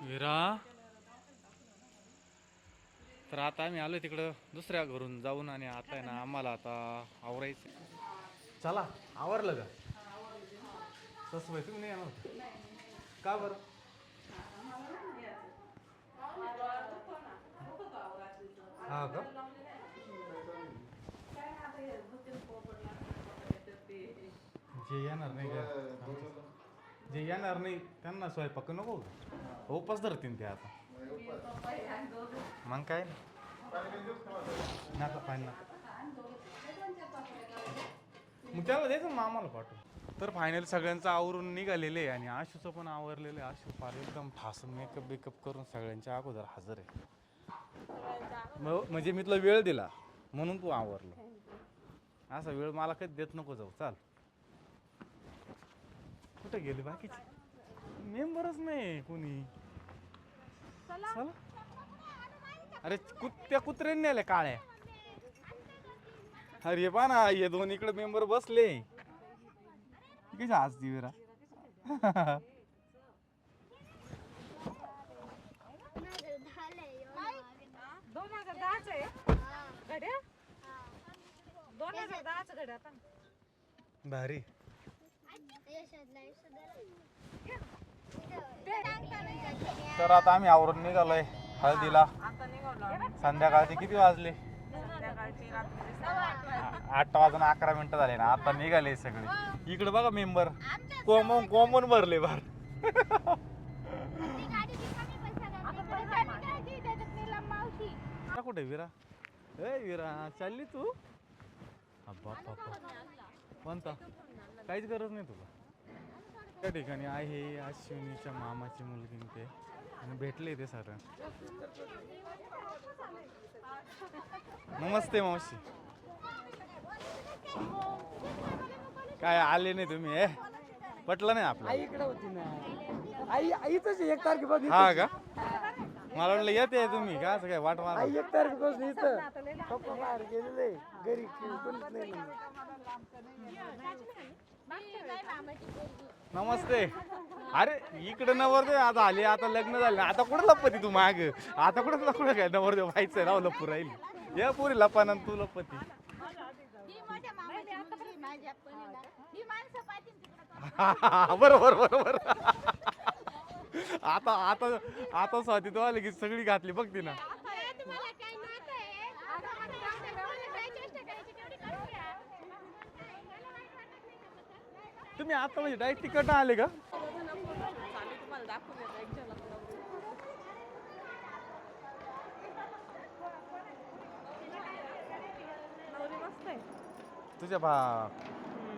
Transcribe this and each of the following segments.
विरा. तर आता आम्ही आलो तिकडं दुसऱ्या घरून जाऊन आणि आता आहे ना आम्हाला आता आवरायचं चला आवरलं का? तसं तुम्ही नाही येणार? का बरं? हा का? जे येणार नाही का? जे येणार नाही त्यांना स्वयंपाक नको का? उपास धरतीन ते आता. मग काय? नका पाणी नका. मग त्याला द्यायचं मग आम्हाला पाठवून तर फायनल सगळ्यांचं आवरून निघालेलं आहे आणि आशूचं पण आवरलेलं आहे. आशू फार एकदम ठासून मेकअप बेकअप करून सगळ्यांच्या अगोदर हजर आहे. म्हणजे मी तुला वेळ दिला म्हणून तू आवरलं. असा वेळ मला कधी देत नको जाऊ चाल. कुठे गेले बाकीचे? मेंबरच नाही कोणी. चला. अरे कुत- त्या कुत्र्यांनी आल्या काळ्या. अरे पहा ना हे दोन इकडे मेंबर बसले. कशी आज दिवेरा दोन हजार दहाच आहे. घड्या दोन हजार दहाच घड्या आता. भारी. तर आता आम्ही आवरून निघालोय हळदीला. संध्याकाळचे किती वाजले? आठ वाजून अकरा मिनिटं झाले ना आता निघाले सगळे. इकडे बघा मेंबर. कोमून कोमून भरले भर कुठे विरा? ए विरा चालली तू? बाप. बाप्पा कोणता? काहीच गरज नाही तुला. त्या ठिकाणी आहे अश्विनीच्या मामाची मुलगी ते. आणि भेटले ते सर. नमस्ते मावशी. काय आले नाही तुम्ही ए पटलं नाही आपलं आई इकडे होती ना. आई आईच एक तारखेपासून हा का? मला वाटलं येते तुम्ही का? असं काय वाट मारा आई एक तारखेपासून इथं. पप्पा बाहेर गेलेले. घरी कोणीच नाही. नमस्ते. अरे इकडे नवरदेव आता आले आता लग्न झाले आता कुठं लपती तू माग? आता कुठं तुला कुठं काय नवरदेव व्हायचंय ना लपू राहील. या पुरी लपाना तू लपती. बरोबर बरोबर. आता आता आता स्वाती तो आले की सगळी घातली बघ ती ना तुम्ही आता म्हणजे डायरेक्ट तिकडनं आले का? तुझ्या भा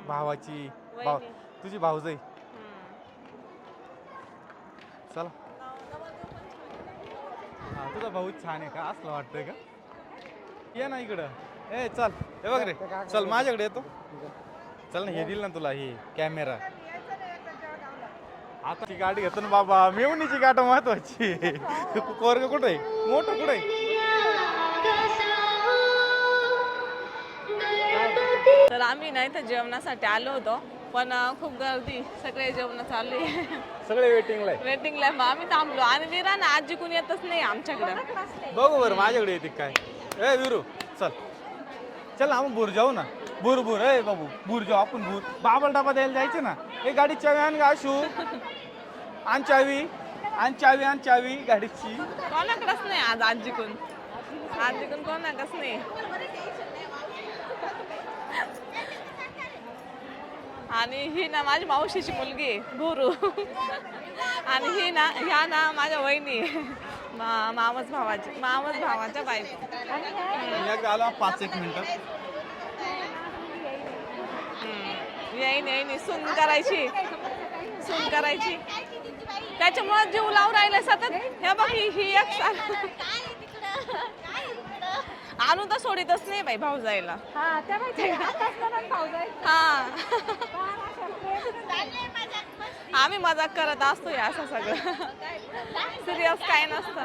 भावाची भाव. तुझी भाऊजाई. चला. हा तुझा भाऊ छान आहे का? असलं वाटतंय का? ये ना इकडं. ए चल. हे बघ रे. चल माझ्याकडे येतो चल ना हे दिल ना तुला हे कॅमेरा आता ती गाडी घेतो ना बाबा मेवणीची गाठ महत्वाची. वर्ग कुठं आहे? मोठं कुठं आहे? तर आम्ही नाही तर जेवणासाठी आलो होतो पण खूप गर्दी सगळे जेवण चालू आहे. सगळे वेटिंगला वेटिंगला. मग आम्ही थांबलो. आणि विरा ना आजी कुणी येतच नाही आमच्याकडे. बघू बरं माझ्याकडे येते काय. ए विरू चल. चल आपण भूर जाऊ ना. भूर भूर ए बाबू भूर जाऊ आपण भूर. बाबल डबा द्यायला जायचे ना. ए गाडी चावी आण का आशू. आण चावी. आण चावी आण चावी गाडीची. कोणाकडेच नाही आज आजीकून. आजीकून कोणाकडेच नाही. आणि ही ना माझी मावशीची मुलगी आहे आणि ही ना ह्या ना माझ्या वहिनी. आहे. मा मामच भावाची मामच भावाच्या बायको. एकदा आलो पाच एक मिनिटं. हम्म. येईन येईन सून करायची. सून करायची. त्याच्यामुळे जीव लावून राहिले सतत. हे बघ ही ही एक आणून तर सोडितच नाही बाई भाऊ जायला हा. आम्ही मजाक करत असतो हे असं सगळं. सिरियस काय नसतं.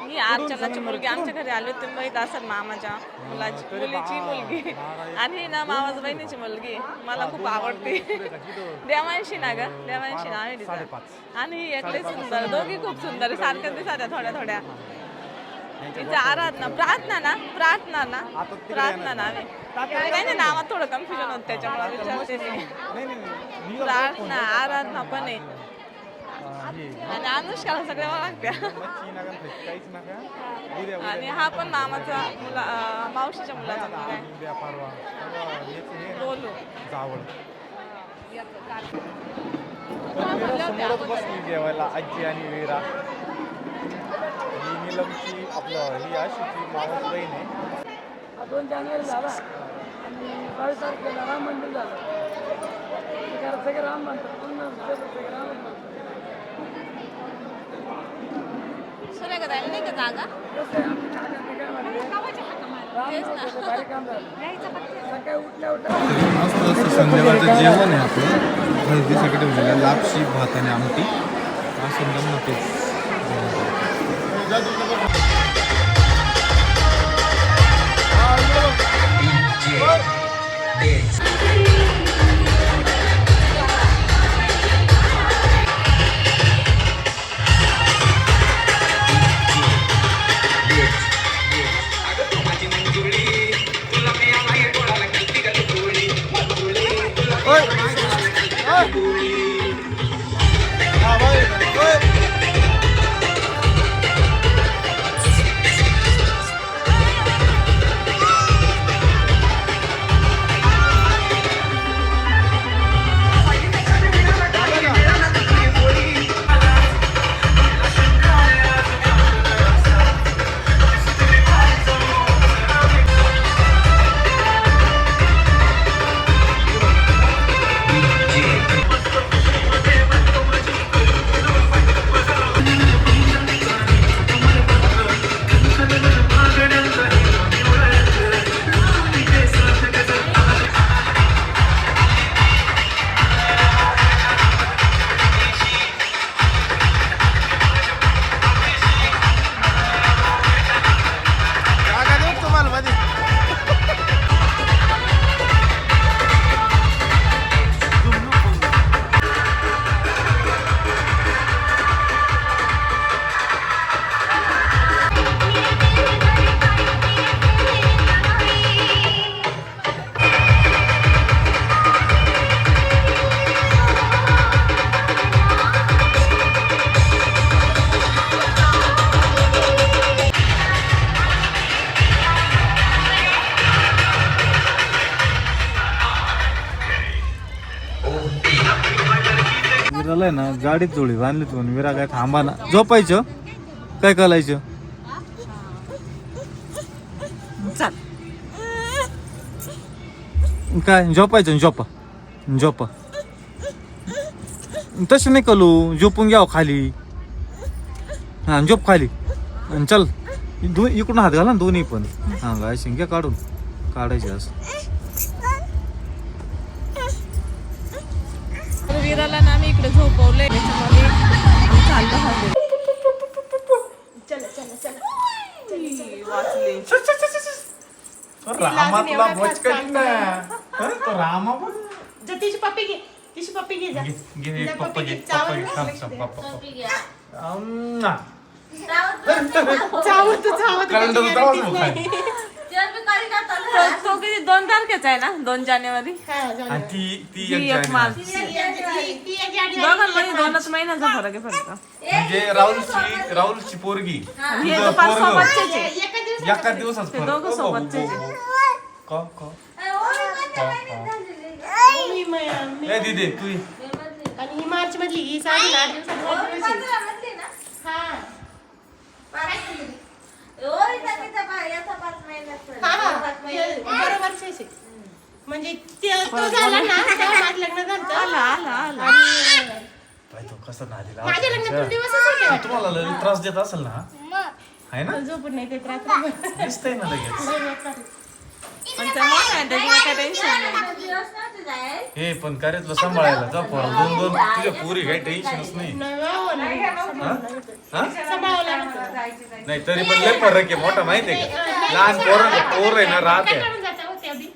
ही अर्चनाची मुलगी आमच्या घरी आली होती माहीत असेल मामाच्या मुलाची मुलीची मुलगी. आणि ना मामाच्या बहिणीची मुलगी. मला खूप आवडते. देवांशी ना ग देवांशी ना आहे. आणि ही एकली सुंदर दोघी खूप सुंदर सारख्या दिसाऱ्या थोड्या थोड्या. तिचं आराधना प्रार्थना ना प्रार्थना ना प्रार्थना ना आम्ही. त्यांच्या नावात थोडं कन्फ्युजन होतं त्याच्यामुळे विचारते मी. नाही नाही नाही. मी प्रार्थना आराधना पण आहे. आणि अनुष्काला सगळ्या लागत्या. काहीच नका उद्या आणि हा पण मामाचा मुला अं, मावशीच्या मुलाचा मुलगा आज आहे. उद्या परवा हे ना, बोलू. जावळ. समोरच बसली जेवायला आजी आणि वीरा. ही नीलमची आपलं ही आशीची मावस बहीण आहे. हा दोन जानेवारी झाला. आणि बावीस तारखेला राम मंदिर झालं. सगळे राम म्हणतात. पुन्हा सगळे राम म्हणतात सुरेखा ताई नाही का जागा कसं आहे आमच्या काका ते काय म्हणले राम नव्हतं, ते भारी काम झालं सकाळी उठल्या उठल्या मस्त असं संध्याकाळचं जेवण आहे आपलं खरेदीसाठी ठेवलेलं. लापशी भात आणि आमटी जमलं तेच आहे ना गाडीत जोडी बांधली म्हणून विरा काय थांबा ना. झोपायचं? काय करायचं? काय झोपायचं झोपा. झोपा. तसं नाही कलू झोपून घ्यावं खाली. हा झोप खाली. आणि चल. दो इकडून हात घाला ना दोन्ही पण. हा गाय शिंग्या काढून. काढायचे असं. इकडे झोपवलंय त्याच्यामध्ये चाललो आहोत. ई, वाचली रामा तुला बचकट ना हं? तो रामा पण जा तिची पप्पी घे तिची पप्पी घे जा घे घे जा, पप्पा पप्पी घे घे. पप्पा चावल घे ना? थांब थांब पप्पा अम्मा. चावत तू चावत. तो- तो किती दोन तारखेचा आहे ना? दोन जानेवारी? आणि ती ती ही एक एक जानेवारी. मार्च दोघांमध्ये दोनच महिन्याचा फरक आहे फक्त म्हणजे राहुलची राहुलची पोरगी. हे. तुझं दुपार पोरगं. सोबतचेच आहे एका दिवस एका दिवसात ते फरक. दोघं सोबतचेच आहे. मी- ए दीदी तू ये. आणि ही मार्च मधली ही साडी आठ दिवसात वाढदिवस आहे. हा. हा, हा. ते बरोबरच आहे. म्हणजे ते तो झाला ना तेव्हा माझं लग्न झालं आला आला आला आणि बाई, तो कसा नादीला माझ्या लग्नात आवडायचा. दोन दिवसच होते वाटतं. तुम्हाला लय त्रास देत असेल ना आहे ना झोपून नाही ते रात्रभर. दिसतंय ना लगेच हे पण करे तुला सांभाळायला जा पोरं. दोन दोन तुझ्या पुरी काही टेन्शनच नाही. हा? हा? नाही तरी पण लय फरक आहे मोठा माहिती आहे का? लहान पोरं पोर आहे ना राहते. कटाळून जाते हो त्या बी.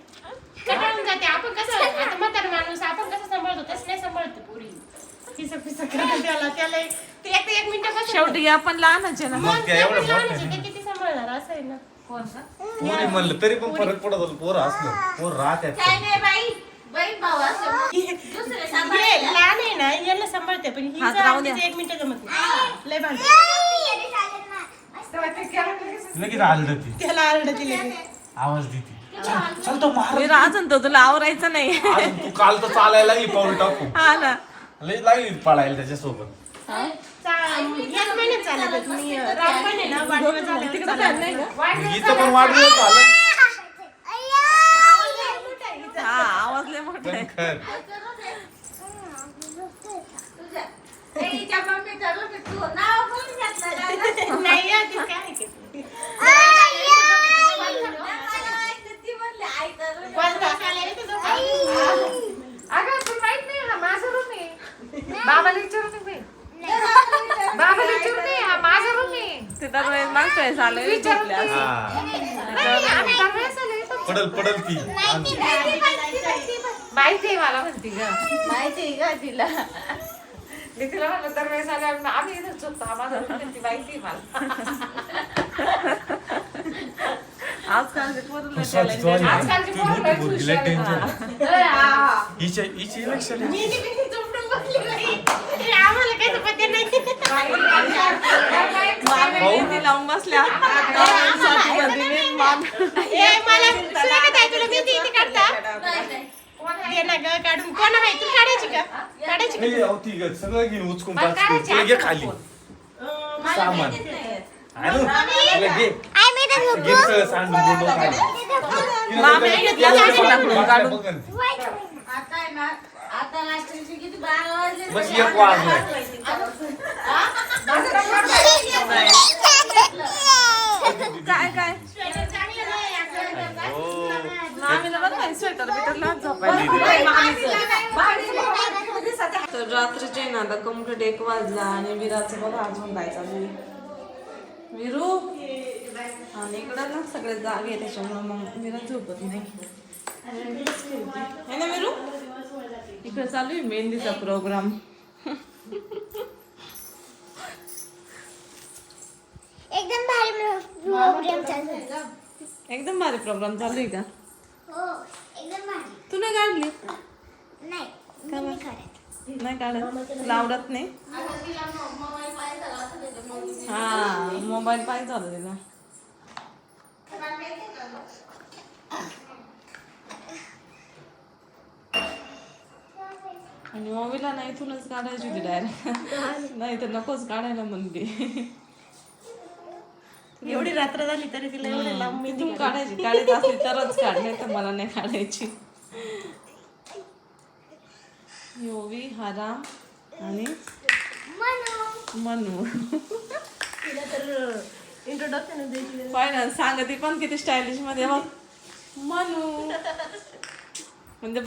कटाळून जाते. आपण कसं आता म्हातारा माणूस आपण कसं सांभाळतो? तसं नाही सांभाळतो पुरी. पिसक पिसक करते त्याला त्याला एक- ते एक एक मिनिटं बसून शेवटी आपण लहानच आहे ना. मग त्या एवढं मोठं आहे, किती सांभाळणार? असं आहे ना. पोरी म्हणलं तरी पण फरक पडत होता. पोरं असलं. पोर राहत्यात. हे लहान आहे ना याला सांभाळते पण ही हात जर राहू द्या. तिचं एक मिनिटं जमत नाही. लय भांडण लगेच ती त्याला आरडती. लगेच. आवाज देते. चल चल तो मार मी अजून तो तुला आवरायचं नाही. अजून तू काल तर चालायला लागली पाऊल टाकू हा ना. लई लागली पळायला त्याच्यासोबत. हिचं पण हा आवाज लय मोठा आहे. खर नाही आहे, ती काय ऐकत नाही. कोण बसायला येतं तो काय? अगं तुला माहीत नाही हा माझा रूम आहे बाबाला विचारू नये बाबाला विचारू नये हा माझा रूम आहे ते दरवेळेस मागच्या वेळेस आलं. पडल पडल ती. माहिती आहे मला म्हणते ग. माहिती आहे का तिला. मी तिला म्हणलं दरवेळेस आलो आम्ही- इथं झोपतो. माहिती आहे मला. पोरं. आजकालची पोरं इलेक्शन लावून बसल्या काढून कोणा माहिती काढायची का काढायची का? सगळं घेऊन उचकून घे खाली सामान तुला घे घे सगळं सांडून गुंडून खाली तिला मामी तर- घेतल्या तिला साडी तर टाकून बघ- काढून. बघ ना ती. बस एक वाजलाय काय काय चांगलं नाही आपलं. मामीला बरं काय स्वेटर बिटर लावून झोपायला तर रात्रीचे ना आता कंप्लीट एक वाजला आणि विराचं बघा अजून चालू आहे विरू आणि इकडं ना सगळे जागे त्याच्यामुळे मग विरा झोपत नाही. है ना विरू इकडे चालू आहे मेहंदीचा प्रोग्राम एकदम भारी प्रोग्राम चालू आहे. एकदम भारी प्रोग्राम चालू आहे का? हो एकदम भारी. तू नाही काढली? नाही मी नाही करत नाही काढत? तुला आवडत नाही? हा मोबाईल पाहिजे झालं तिला. आणि मोबाईलला नाही इथूनच काढायची होती डायरेक्ट नाही तर नकोच काढायला म्हणते एवढी रात्र झाली तरी तिला एवढं लांब मी इथून काढायची. काढायची असली तरच काढ नाही तर मला नाही काढायची. योवी हराम आणि मनू. तर इंट्रोडक्शन द्यायची फायनल सांगते पण किती स्टायलिशमध्ये बघ. मनू. म्हणजे